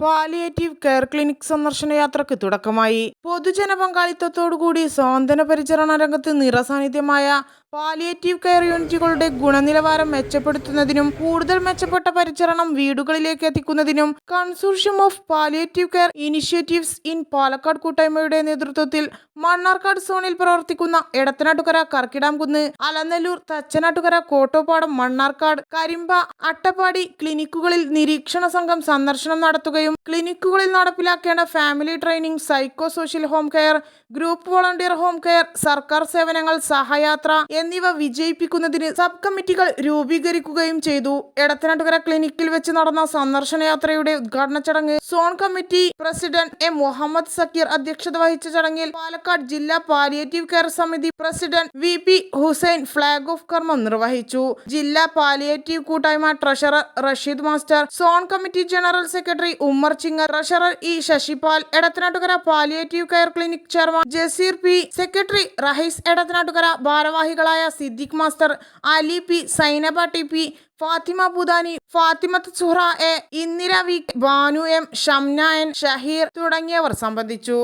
Palliative care clinic സന്ദർശന യാത്രയ്ക്ക് തുടക്കമായി. പൊതുജന പങ്കാളിത്തത്തോടുകൂടി സ്വാന്തന പരിചരണ രംഗത്ത് നിറസാന്നിധ്യമായ പാലിയേറ്റീവ് കെയർ യൂണിറ്റുകളുടെ ഗുണനിലവാരം മെച്ചപ്പെടുത്തുന്നതിനും കൂടുതൽ മെച്ചപ്പെട്ട പരിചരണം വീടുകളിലേക്ക് എത്തിക്കുന്നതിനും consortium of palliative care initiatives in Palakkad കൂട്ടായ്മയുടെ നേതൃത്വത്തിൽ മണ്ണാർക്കാട് സോണിൽ പ്രവർത്തിക്കുന്ന എടത്തനാട്ടുകര കർക്കിടാംകുന്ന് അലനല്ലൂർ തച്ചനാട്ടുകര കോട്ടോപ്പാടം മണ്ണാർക്കാട് കരിമ്പ അട്ടപ്പാടി ക്ലിനിക്കുകളിൽ നിരീക്ഷണ സംഘം സന്ദർശനം നടത്തുകയും ക്ലിനിക്കുകളിൽ നടപ്പിലാക്കേണ്ട family training psycho social home care group volunteer home care സർക്കാർ സേവനങ്ങൾ സഹയാത്ര എന്നിവ വിജയിപ്പിക്കുന്നതിന് സബ് കമ്മിറ്റികൾ രൂപീകരിക്കുകയും ചെയ്തു. എടത്തനാട്ടുകര ക്ലിനിക്കിൽ വെച്ച് നടന്ന സന്ദർശന യാത്രയുടെ ഉദ്ഘാടന ചടങ്ങ് zone committee president M Muhammad Zakir അധ്യക്ഷത വഹിച്ച ചടങ്ങിൽ പാലക്കാട് ജില്ലാ പാലിയേറ്റീവ് കെയർ സമിതി president V P Hussain flag off കർമ്മം നിർവഹിച്ചു. ജില്ലാ പാലിയേറ്റീവ് കൂട്ടായ്മ treasurer Rasheed master zone committee general secretary Ummer Chingar treasurer E Sasipal Edathanattukara palliative care clinic chairman Jaseer P secretary Rahees Edathanattukara ഭാരവാഹികളായ Siddique master Ali P Sainaba T P Fathima Budani Fathimath Suhra A Indira V Banu M Shamna N Shaheer തുടങ്ങിയവർ സംബന്ധിച്ചു.